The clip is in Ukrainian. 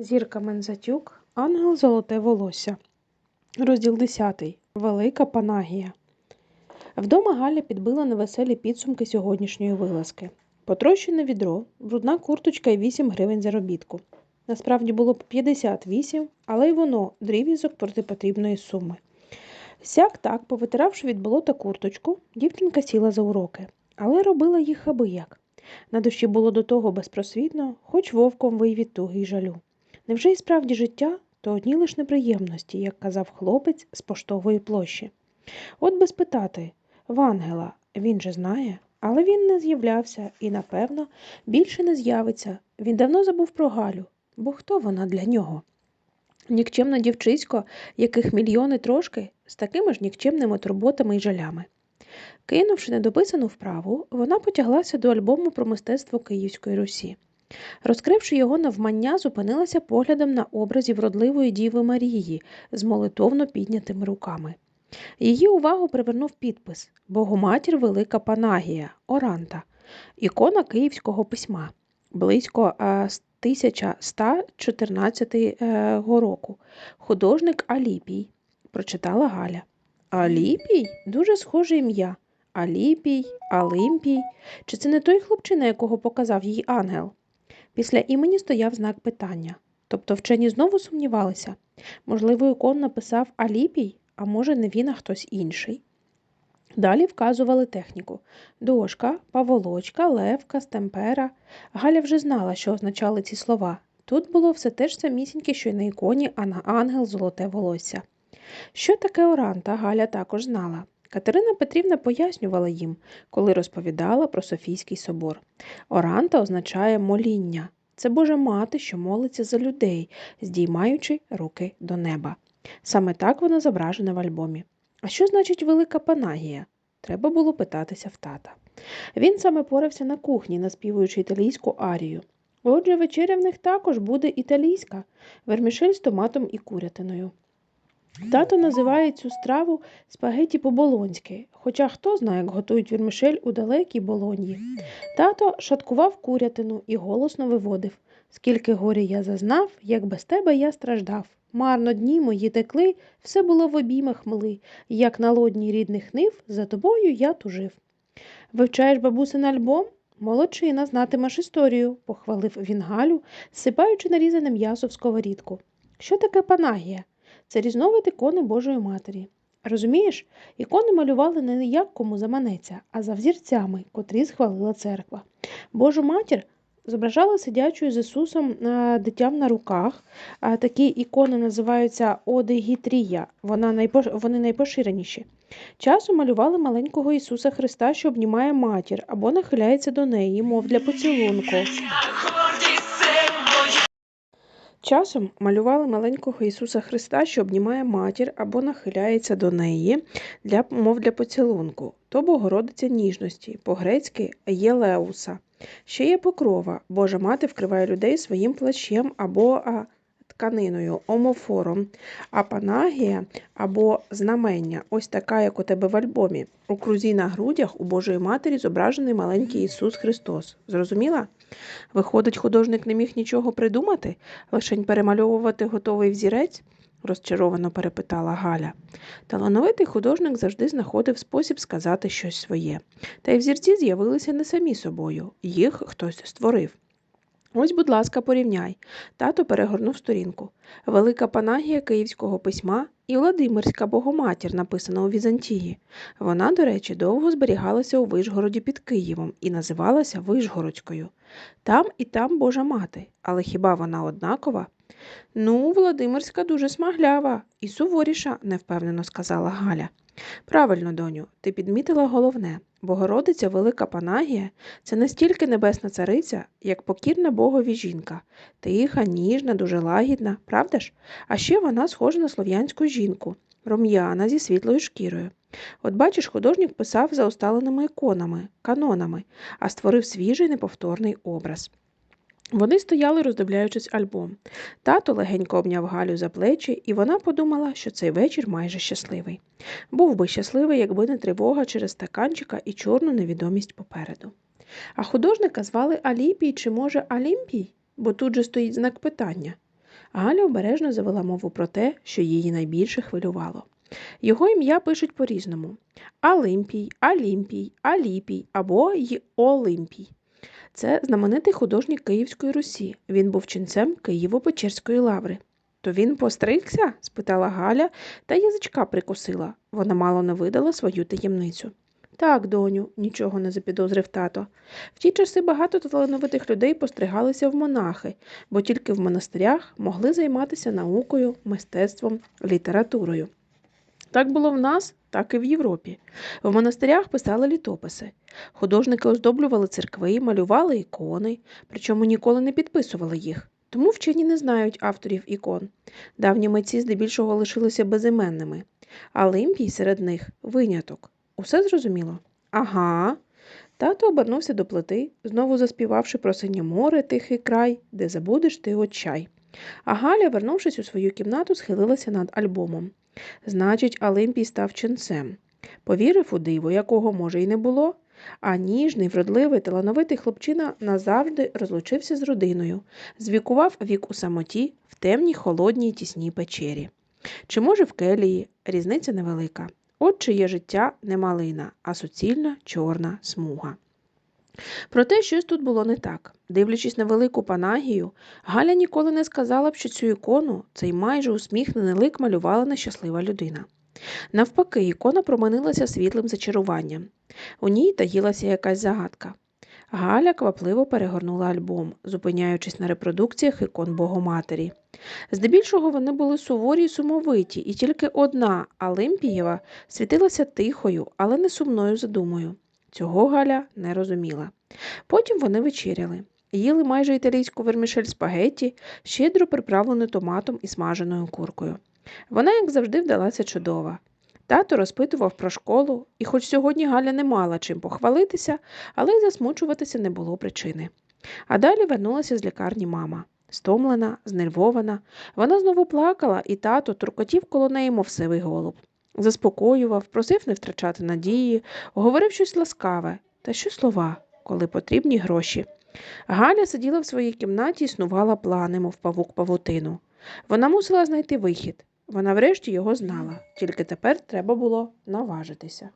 Зірка Мензатюк, Ангел Золоте волосся. Розділ 10. Велика Панагія. Вдома Галя підбила невеселі підсумки сьогоднішньої вилазки. Потрощене відро, брудна курточка і 8 гривень заробітку. Насправді було б 58, але й воно дріб'язок проти потрібної суми. Сяк так, повитиравши від болота курточку, дівчинка сіла за уроки, але робила їх аби як. На душі було до того безпросвітно, хоч вовком вий від туги й жалю. Невже і справді життя то одні лиш неприємності, як казав хлопець з поштової площі. От би спитати в ангела, він же знає, але він не з'являвся і, напевно, більше не з'явиться. Він давно забув про Галю, бо хто вона для нього? Нікчемна дівчисько, яких мільйони трошки, з такими ж нікчемними турботами й жалями. Кинувши недописану вправу, вона потяглася до альбому про мистецтво Київської Русі. Розкривши його навмання, зупинилася поглядом на образі вродливої Діви Марії з молитовно піднятими руками. Її увагу привернув підпис Богоматір Велика Панагія, Оранта, ікона київського письма, близько е, 1114 е, року. Художник Аліпій, прочитала Галя. Аліпій? Дуже схоже ім'я. Аліпій, Алимпій. Чи це не той хлопчина, якого показав їй ангел? Після імені стояв знак питання. Тобто вчені знову сумнівалися. Можливо, ікон написав Аліпій, а може, не він, а хтось інший. Далі вказували техніку дошка, паволочка, левка, стемпера. Галя вже знала, що означали ці слова. Тут було все те ж самісіньке, що й на іконі, а на ангел золоте волосся. Що таке оранта, Галя також знала. Катерина Петрівна пояснювала їм, коли розповідала про Софійський собор. Оранта означає моління. Це Божа мати, що молиться за людей, здіймаючи руки до неба. Саме так вона зображена в альбомі. А що значить велика панагія? Треба було питатися в тата. Він саме порався на кухні, наспівуючи італійську арію. Отже, вечеря в них також буде італійська, вермішель з томатом і курятиною. Тато називає цю страву спагеті по-болонськи, хоча хто знає, як готують вірмішель у далекій болоньї. Тато шаткував курятину і голосно виводив Скільки горя я зазнав, як без тебе я страждав. Марно дні мої текли, все було в обіймах мли, як на лодні рідних нив, за тобою я тужив. Вивчаєш бабусин альбом? Молодчина, знатимеш історію, похвалив він Галю, сипаючи нарізане м'ясо в сковорідку. Що таке панагія? Це різновид ікони Божої Матері. Розумієш, ікони малювали не як кому заманеться, а за взірцями, котрі схвалила церква. Божу матір зображали сидячою з Ісусом е, дитям на руках. Такі ікони називаються одегітрія, вони найпоширеніші. Часом малювали маленького Ісуса Христа, що обнімає матір або нахиляється до неї, мов для поцілунку. Часом малювали маленького Ісуса Христа, що обнімає матір або нахиляється до неї, для, мов для поцілунку, то Богородиця ніжності, по-грецьки Єлеуса. Ще є покрова, Божа мати вкриває людей своїм плащем або тканиною, омофором, а панагія або знамення, ось така, як у тебе в альбомі. У крузі на грудях у Божої Матері зображений маленький Ісус Христос. Зрозуміла? Виходить, художник не міг нічого придумати, лишень перемальовувати готовий взірець? розчаровано перепитала Галя. Талановитий художник завжди знаходив спосіб сказати щось своє. Та й взірці з'явилися не самі собою, їх хтось створив. Ось, будь ласка, порівняй. Тато перегорнув сторінку. Велика панагія київського письма і Владимирська Богоматір, написана у Візантії. Вона, до речі, довго зберігалася у Вишгороді під Києвом і називалася Вишгородською. Там і там Божа мати, але хіба вона однакова? Ну, Володимирська дуже смаглява і суворіша, невпевнено сказала Галя. Правильно, доню, ти підмітила головне. Богородиця Велика Панагія це настільки небесна цариця, як покірна Богові жінка, тиха, ніжна, дуже лагідна, правда ж? А ще вона схожа на слов'янську жінку, рум'яна зі світлою шкірою. От бачиш, художник писав за усталеними іконами, канонами, а створив свіжий неповторний образ. Вони стояли, роздивляючись альбом. Тато легенько обняв Галю за плечі, і вона подумала, що цей вечір майже щасливий. Був би щасливий, якби не тривога через стаканчика і чорну невідомість попереду. А художника звали Аліпій чи, може, Алімпій? Бо тут же стоїть знак питання. Галя обережно завела мову про те, що її найбільше хвилювало. Його ім'я пишуть по-різному: Алимпій, Алімпій, Аліпій або й Олимпій. Це знаменитий художник Київської Русі. Він був ченцем Києво-Печерської лаври. То він постригся? спитала Галя та язичка прикусила. Вона мало не видала свою таємницю. Так, доню, нічого не запідозрив тато. В ті часи багато талановитих людей постригалися в монахи, бо тільки в монастирях могли займатися наукою, мистецтвом, літературою. Так було в нас, так і в Європі. В монастирях писали літописи. Художники оздоблювали церкви, малювали ікони, причому ніколи не підписували їх. Тому вчені не знають авторів ікон. Давні митці здебільшого лишилися безіменними, а Олимпій серед них виняток. Усе зрозуміло? Ага. Тато обернувся до плити, знову заспівавши про синє море, тихий край, де забудеш ти от чай. А Галя, вернувшись у свою кімнату, схилилася над альбомом. Значить, Олимпій став ченцем. Повірив у диво, якого може й не було. А ніжний, вродливий, талановитий хлопчина назавжди розлучився з родиною, звікував вік у самоті в темній, холодній, тісній печері. Чи може в келії різниця невелика. От чиє життя не малина, а суцільна чорна смуга. Проте щось тут було не так. Дивлячись на велику панагію, Галя ніколи не сказала б, що цю ікону, цей майже усміхнений лик малювала нещаслива людина. Навпаки, ікона проманилася світлим зачаруванням. У ній таїлася якась загадка. Галя квапливо перегорнула альбом, зупиняючись на репродукціях ікон Богоматері. Здебільшого вони були суворі й сумовиті, і тільки одна Олимпієва світилася тихою, але не сумною задумою. Цього Галя не розуміла. Потім вони вечеряли. Їли майже італійську вермішель спагетті, щедро приправлену томатом і смаженою куркою. Вона, як завжди, вдалася чудова. Тато розпитував про школу, і хоч сьогодні Галя не мала чим похвалитися, але й засмучуватися не було причини. А далі вернулася з лікарні мама. Стомлена, знервована, вона знову плакала, і тато туркотів коло неї, мов сивий голуб. Заспокоював, просив не втрачати надії, говорив щось ласкаве, та що слова, коли потрібні гроші. Галя сиділа в своїй кімнаті і снувала плани, мов павук павутину. Вона мусила знайти вихід. Вона врешті його знала, тільки тепер треба було наважитися.